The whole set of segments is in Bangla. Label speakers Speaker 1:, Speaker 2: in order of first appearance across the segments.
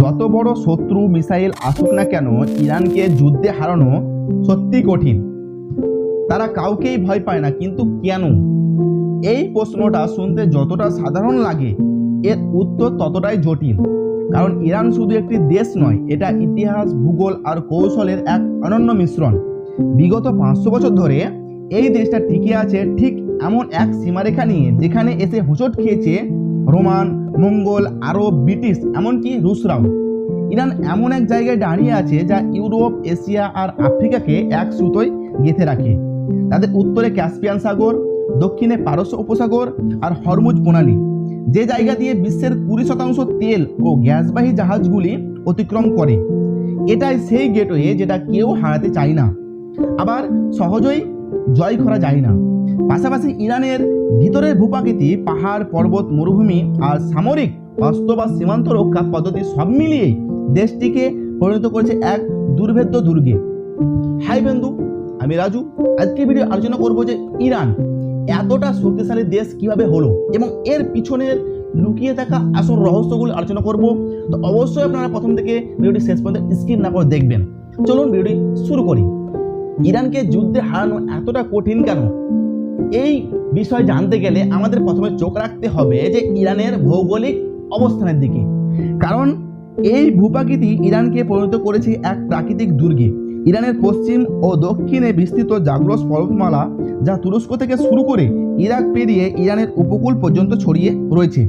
Speaker 1: যত বড় শত্রু মিসাইল আসুক না কেন, ইরানকে যুদ্ধে হারানো সত্যি কঠিন। তারা কাউকেই ভয় পায় না, কিন্তু কেন? এই প্রশ্নটা শুনতে যতটা সাধারণ লাগে, এর উত্তর ততটাই জটিল। কারণ ইরান শুধু একটি দেশ নয়, এটা ইতিহাস, ভূগোল আর কৌশলের এক অনন্য মিশ্রণ। বিগত পাঁচশো বছর ধরে এই দেশটা টিকে আছে ঠিক এমন এক সীমারেখা নিয়ে, যেখানে এসে হোঁচট খেয়েছে রোমান মঙ্গল, আরব, ব্রিটিশ, এমনকি রুশরাও। ইরান এমন এক জায়গায় দাঁড়িয়ে আছে যা ইউরোপ, এশিয়া আর আফ্রিকাকে এক সুতোয় গেঁথে রাখে। তাদের উত্তরে ক্যাসপিয়ান সাগর, দক্ষিণে পারস্য উপসাগর আর হরমুজ প্রণালী। যে জায়গা দিয়ে বিশ্বের কুড়ি শতাংশ তেল ও গ্যাসবাহী জাহাজগুলি অতিক্রম করে, এটাই সেই গেটওয়ে যেটা কেউ হারাতে চায় না। আবার সহজেই জয় করা যায় না। পাশাপাশি ইরানের ভিতরের ভূপ্রাকৃতি, পাহাড়, পর্বত, মরুভূমি আর সামরিক অস্ত্র বা সীমান্ত রক্ষা পদ্ধতি সব মিলিয়ে দেশটিকে পরিণত করেছে এক দুর্ভেদ্য দুর্গে। হাই বন্ধু, আমি রাজু। আজকে ভিডিও আলোচনা করব যে ইরান এতটা শক্তিশালী দেশ কীভাবে হলো এবং এর পিছনের লুকিয়ে থাকা আসল রহস্যগুলো আলোচনা করব। তো অবশ্যই আপনারা প্রথম থেকে ভিডিওটি শেষ পর্যন্ত স্কিপ না করে দেখবেন। চলুন ভিডিওটি শুরু করি। ইরানকে যুদ্ধে হারানো এতটা কঠিন কেন? এই বিষয় জানতে গেলে আমাদের প্রথমে চোখ রাখতে হবে যে ইরানের ভৌগোলিক অবস্থানের দিকে। কারণ এই ভূপ্রাকৃতি ইরানকে পরিণত করেছে এক প্রাকৃতিক দুর্গে। ইরানের পশ্চিম ও দক্ষিণে বিস্তৃত জাগ্রস পর্বতমালা যা তুরস্ক থেকে শুরু করে ইরাক পেরিয়ে ইরানের উপকূল পর্যন্ত ছড়িয়ে রয়েছে।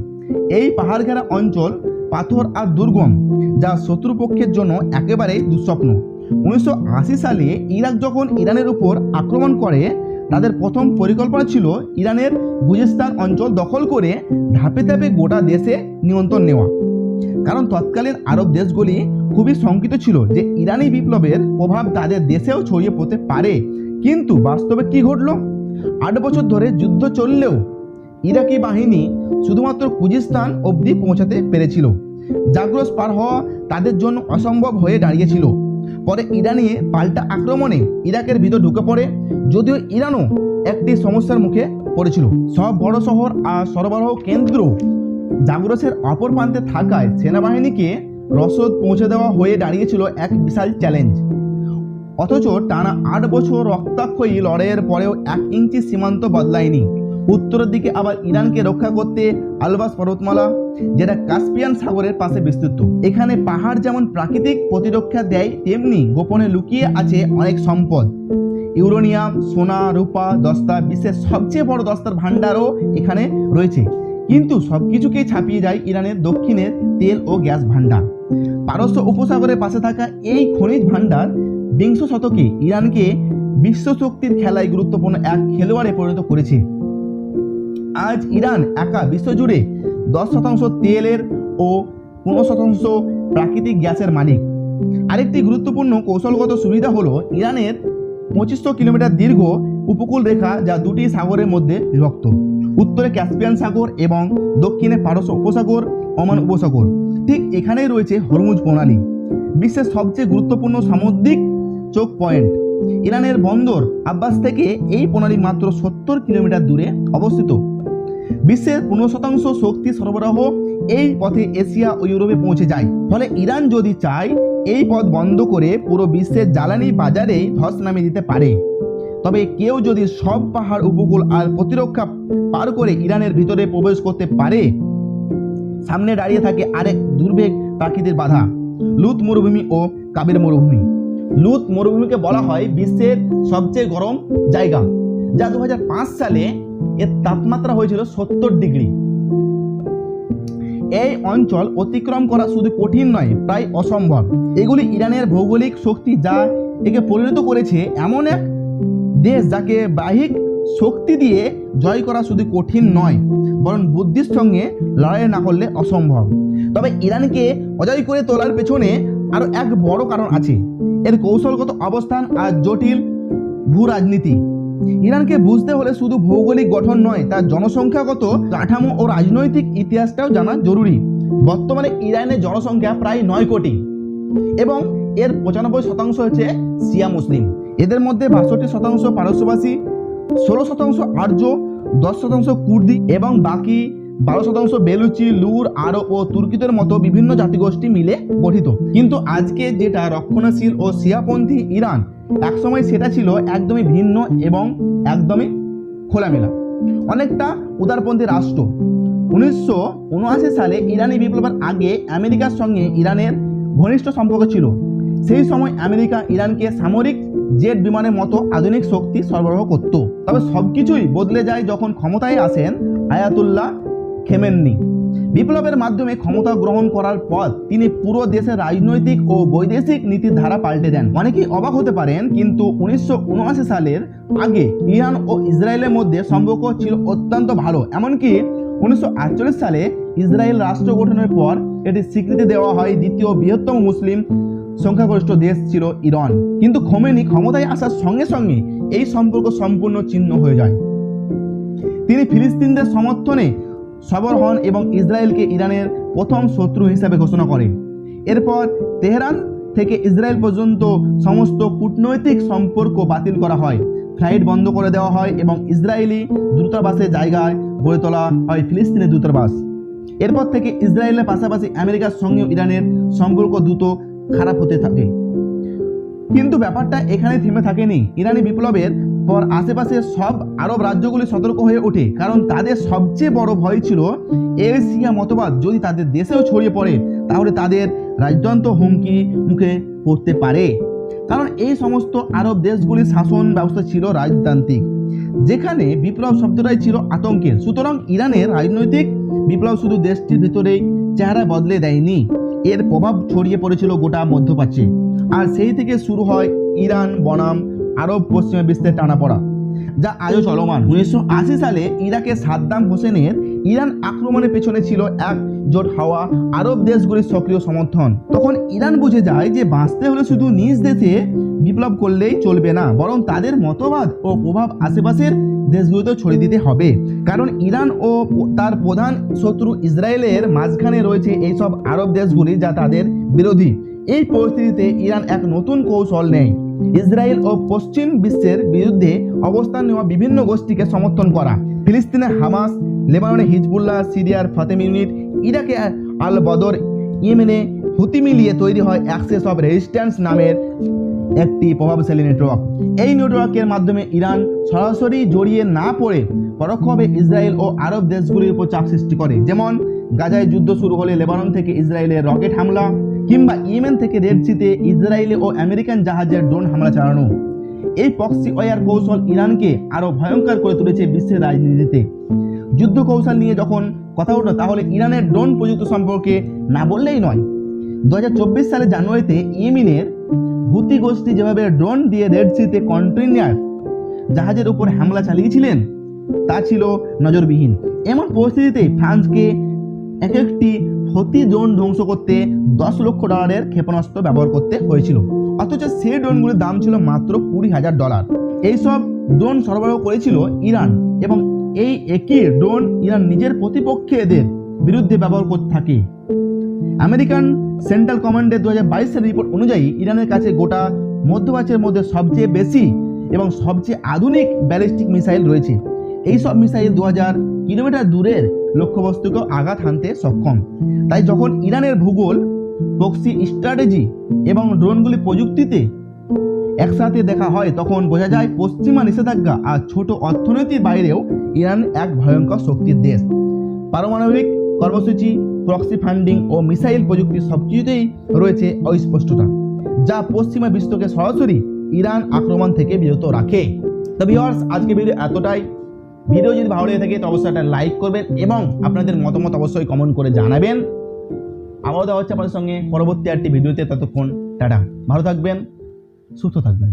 Speaker 1: এই পাহাড় ঘেরা অঞ্চল পাথর আর দুর্গম, যা শত্রুপক্ষের জন্য একেবারেই দুঃস্বপ্ন। উনিশশো আশি সালে ইরাক যখন ইরানের উপর আক্রমণ করে তাদের প্রথম পরিকল্পনা ছিল ইরানের গুজিস্তান অঞ্চল দখল করে ধাপে ধাপে গোটা দেশে নিয়ন্ত্রণ নেওয়া। কারণ তৎকালীন আরব দেশগুলি খুবই শঙ্কিত ছিল যে ইরানি বিপ্লবের প্রভাব তাদের দেশেও ছড়িয়ে পড়তে পারে। কিন্তু বাস্তবে কি ঘটল? আট বছর ধরে যুদ্ধ চললেও ইরাকি বাহিনী শুধুমাত্র কুজিস্তান অবধি পৌঁছাতে পেরেছিল। জাগ্রস পার হওয়া তাদের জন্য অসম্ভব হয়ে দাঁড়িয়েছিল। পরে ইরানি পাল্টা আক্রমণে ইরাকের ভিতর ঢুকে পড়ে, যদিও ইরানও একটি সমস্যার মুখে পড়েছিল। সব বড় শহর আর সরবরাহ কেন্দ্র জাগ্রসের অপর প্রান্তে থাকায় সেনাবাহিনীকে রসদ পৌঁছে দেওয়া হয়ে দাঁড়িয়েছিল এক বিশাল চ্যালেঞ্জ অথচ টানা আট বছর রক্তাক্ষয়ী লড়াইয়ের পরেও এক ইঞ্চি সীমান্ত বদলায়নি। উত্তরের দিকে আবার ইরানকে রক্ষা করতে আলবাস পর্বতমালা, যেটা কাস্পিয়ান সাগরের পাশে বিস্তৃত। এখানে পাহাড় যেমন প্রাকৃতিক প্রতিরক্ষা দেয়, তেমনি গোপনে লুকিয়ে আছে অনেক সম্পদ। ইউরোনিয়াম, সোনা, রূপা, দস্তা, বিশ্বের সবচেয়ে বড় দস্তার ভাণ্ডারও এখানে রয়েছে। কিন্তু সব কিছুকেই ছাপিয়ে যায় ইরানের দক্ষিণের তেল ও গ্যাস ভাণ্ডার। পারস্য উপসাগরের পাশে থাকা এই খনিজ ভাণ্ডার বিংশ শতকে ইরানকে বিশ্বশক্তির খেলায় গুরুত্বপূর্ণ এক খেলোয়াড়ে পরিণত করেছে। আজ ইরান একা বিশ্বজুড়ে দশ শতাংশ তেলের ও পনেরো শতাংশ প্রাকৃতিক গ্যাসের মালিক। আরেকটি গুরুত্বপূর্ণ কৌশলগত সুবিধা হলো ইরানের পঁচিশশো কিলোমিটার দীর্ঘ উপকূল রেখা যা দুটি সাগরের মধ্যে বিভক্ত। উত্তরে ক্যাসপিয়ান সাগর এবং দক্ষিণে পারস্য উপসাগর, ওমান উপসাগর। ঠিক এখানেই রয়েছে হরমুজ প্রণালী। বিশ্বের সবচেয়ে গুরুত্বপূর্ণ সামুদ্রিক চোখ পয়েন্ট। ইরানের বন্দর আব্বাস থেকে এই প্রণালী মাত্র সত্তর কিলোমিটার দূরে অবস্থিত। বিশ্বের পনেরো শতাংশ শক্তি সরবরাহ এই পথে এশিয়া ও ইউরোপে পৌঁছে যায়। ফলে ইরান যদি চায়, এই পথ বন্ধ করে পুরো বিশ্বের জ্বালানি বাজারে ধস নামিয়ে দিতে পারে। তবে কেউ যদি সব পাহাড় উপকূল আর প্রতিরক্ষা পার করে ইরানের ভিতরে প্রবেশ করতে পারে, সামনে দাঁড়িয়ে থাকে আরেক দুর্ভেগ প্রাকৃতিক বাধা লুত মরুভূমি ও কাবের মরুভূমি। লুত মরুভূমিকে বলা হয় বিশ্বের সবচেয়ে গরম জায়গা, যা দু হাজার পাঁচ সালে এর তাপমাত্রা হয়েছিল সত্তর ডিগ্রি। এই অঞ্চল অতিক্রম করা শুধু কঠিন নয়, প্রায় অসম্ভব। এগুলি ইরানের ভৌগোলিক শক্তি যা একে পরিণত করেছে এমন এক দেশ যাকে বাহিক শক্তি দিয়ে জয় করা শুধু কঠিন নয়, বরং বুদ্ধির সঙ্গে লড়াই না করলে অসম্ভব। তবে ইরানকে অজয় করে তোলার পেছনে আরও এক বড় কারণ আছে। এর কৌশলগত অবস্থান আর জটিল ভূ রাজনীতি ইরানকে বুঝতে হলে শুধু ভৌগোলিক গঠন নয়, তার জনসংখ্যাগত কাঠামো ও রাজনৈতিক ইতিহাসটাও জানা জরুরি। বর্তমানে ইরানের জনসংখ্যা প্রায় নয় কোটি এবং এর পঁচানব্বই শতাংশ হচ্ছে শিয়া মুসলিম। এদের মধ্যে বাষট্টি শতাংশ পারস্যবাসী, ষোলো শতাংশ আর্য, দশ শতাংশ কুর্দি এবং বাকি বারো শতাংশ বেলুচি, লুর, আরব ও তুর্কিদের মতো বিভিন্ন জাতিগোষ্ঠী মিলে গঠিত। কিন্তু আজকে যেটা রক্ষণশীল ও শিয়াপন্থী ইরান একসময় সেটা ছিল একদমই ভিন্ন এবং একদমই খোলামেলা। অনেকটা উদারপন্থী রাষ্ট্র। উনিশশো উনআশি সালে ইরানি বিপ্লবের আগে আমেরিকার সঙ্গে ইরানের ঘনিষ্ঠ সম্পর্ক ছিল। সেই সময় আমেরিকা ইরানকে সামরিক জেট বিমানের মতো আধুনিক শক্তি সরবরাহ করত। তবে সবকিছুই বদলে যায় যখন ক্ষমতায় আসেন আয়াতুল্লাহ খেমেননি। বিপ্লবের মাধ্যমে ক্ষমতা গ্রহণ করার পর তিনি পুরো দেশের রাজনৈতিক ও বৈদেশিক নীতির ধারা পাল্টে দেন। অনেকেই অবাক হতে পারেন, কিন্তু উনিশশো সালের আগে ইরান ও ইসরায়েলের মধ্যে সম্পর্ক ছিল অত্যন্ত ভালো। এমনকি উনিশশো সালে ইসরায়েল রাষ্ট্র গঠনের পর এটি স্বীকৃতি দেওয়া হয় দ্বিতীয় বৃহত্তম মুসলিম সংখ্যাগরিষ্ঠ দেশ ছিল ইরান। কিন্তু খোমেনি ক্ষমতায় আসার সঙ্গে সঙ্গে এই সম্পর্ক সম্পূর্ণ ছিন্ন হয়ে যায়। তিনি ফিলিস্তিনদের সমর্থনে সবর হন এবং ইসরায়েলকে ইরানের প্রথম শত্রু হিসাবে ঘোষণা করে। এরপর তেহরান থেকে ইসরায়েল পর্যন্ত সমস্ত কূটনৈতিক সম্পর্ক বাতিল করা হয়। ফ্লাইট বন্ধ করে দেওয়া হয় এবং ইসরায়েলি দূতাবাসের জায়গায় গড়ে তোলা হয় ফিলিস্তিনের দূতাবাস। এরপর থেকে ইসরায়েলের পাশাপাশি আমেরিকার সঙ্গেও ইরানের সম্পর্ক দ্রুত খারাপ হতে থাকে। কিন্তু ব্যাপারটা এখানে থেমে থাকেনি। ইরানি বিপ্লবের পর আশেপাশের সব আরব রাজ্যগুলি সতর্ক হয়ে ওঠে। কারণ তাদের সবচেয়ে বড় ভয় ছিল এশিয়া মতবাদ। যদি তাদের দেশেও ছড়িয়ে পড়ে, তাহলে তাদের রাজতন্ত্র হুমকি মুখে পড়তে পারে। কারণ এই সমস্ত আরব দেশগুলির শাসন ব্যবস্থা ছিল রাজতান্ত্রিক। যেখানে বিপ্লব শব্দটাই ছিল আতঙ্কের। সুতরাং ইরানের রাজনৈতিক বিপ্লব শুধু দেশটির ভিতরেই চেহারা বদলে দেয়নি। এর প্রভাব ছড়িয়ে পড়েছিল গোটা মধ্যপ্রাচ্যে। আর সেই থেকে শুরু হয় ইরান বনাম আরব পশ্চিমা বিশ্বের টানাপড়া যা আজও চলমান। উনিশশো আশি সালে ইরাকে সাদ্দাম হোসেনের ইরান আক্রমণের পেছনে ছিল এক জোট হাওয়া আরব দেশগুলির সক্রিয় সমর্থন। তখন ইরান বুঝে যায় যে বাঁচতে হলে শুধু নিজ দেশে বিপ্লব করলেই চলবে না, বরং তাদের মতবাদ ও প্রভাব আশেপাশের দেশগুলিতেও ছড়িয়ে দিতে হবে। কারণ ইরান ও তার প্রধান শত্রু ইসরায়েলের মাঝখানে রয়েছে এইসব আরব দেশগুলি যা তাদের বিরোধী। এই পরিস্থিতিতে ইরান এক নতুন কৌশল নেয়। ইসরায়েল ও পশ্চিম বিশ্বের বিরুদ্ধে অবস্থান নেওয়া বিভিন্ন গোষ্ঠীকে সমর্থন করা। ফিলিস্তিনের হামাস, লেবাননে হিজবুল্লাহ, সিরিয়ার ফাতেম ইউনিট, ইরাকে আল বদর, ইয়েমেনে হুতি মিলিয়ে তৈরি হয় অ্যাক্সেস অফ রেজিস্ট্যান্স নামের একটি প্রভাবশালী নেটওয়ার্ক। এই নেটওয়ার্কের মাধ্যমে ইরান সরাসরি জড়িয়ে না পড়ে পরোক্ষভাবে ইসরায়েল ও আরব দেশগুলির উপর চাপ সৃষ্টি করে। যেমন, গাজায় যুদ্ধ শুরু হলে লেবানন থেকে ইসরায়েলের রকেট হামলা কিংবা ইয়েমেন থেকে রেড সিতে ইসরায়েলি ও আমেরিকান জাহাজের ড্রোন হামলা চালানো। এই পক্সি ওয়ার কৌশল ইরানকে আরও ভয়ঙ্কর করে তুলেছে বিশ্বের রাজনীতিতে। যুদ্ধ কৌশল নিয়ে যখন কথা উঠল, তাহলে ইরানের ড্রোন প্রযুক্তি সম্পর্কে না বললেই নয়। দু সালে জানুয়ারিতে ইয়েমেনের হুতি গোষ্ঠী যেভাবে ড্রোন দিয়ে রেড সিতে কন্টেইনার জাহাজের উপর হামলা চালিয়েছিলেন, তা ছিল নজরবিহীন। এমন পরিস্থিতিতে ফ্রান্সকে এক একটি হতি ড্রোন ধ্বংস করতে দশ লক্ষ ডলারের ক্ষেপণাস্ত্র ব্যবহার করতে হয়েছিল। অথচ সেই ড্রোনগুলির দাম ছিল মাত্র কুড়ি হাজার ডলার। এইসব ড্রোন সরবরাহ করেছিল ইরান এবং এই একই ড্রোন ইরান নিজের প্রতিপক্ষেদের বিরুদ্ধে ব্যবহার করতে থাকে। আমেরিকান সেন্ট্রাল কমান্ডের দু হাজার বাইশের রিপোর্ট অনুযায়ী ইরানের কাছে গোটা মধ্যপ্রাচ্যের মধ্যে সবচেয়ে বেশি এবং সবচেয়ে আধুনিক ব্যালিস্টিক মিসাইল রয়েছে। এই সব মিসাইল দু হাজার কিলোমিটার দূরের লক্ষ্যবস্তুকে আঘাত হানতে সক্ষম। তাই যখন ইরানের ভূগোল, প্রক্সি স্ট্র্যাটেজি এবং ড্রোনগুলি প্রযুক্তিতে একসাথে দেখা হয়, তখন বোঝা যায় পশ্চিমা নিষেধাজ্ঞা আর ছোট অর্থনীতির বাইরেও ইরান এক ভয়ঙ্কর শক্তির দেশ। পারমাণবিক কর্মসূচি, প্রক্সি ফান্ডিং ও মিসাইল প্রযুক্তি সবকিছুতেই রয়েছে অস্পষ্টতা, যা পশ্চিমা বিশ্বকে সরাসরি ইরান আক্রমণ থেকে বিরত রাখে। তো ভিওয়ার্স আজকে ভিডিও এতটাই। ভিডিও যদি ভালো লেগে থাকে, তো অবশ্যই একটা লাইক করবেন এবং আপনাদের মতামত অবশ্যই কমেন্ট করে জানাবেন। আবারও দেওয়া হচ্ছে আপনাদের সঙ্গে পরবর্তী একটি ভিডিওতে, ততক্ষণ টাটা। ভালো থাকবেন, সুস্থ থাকবেন।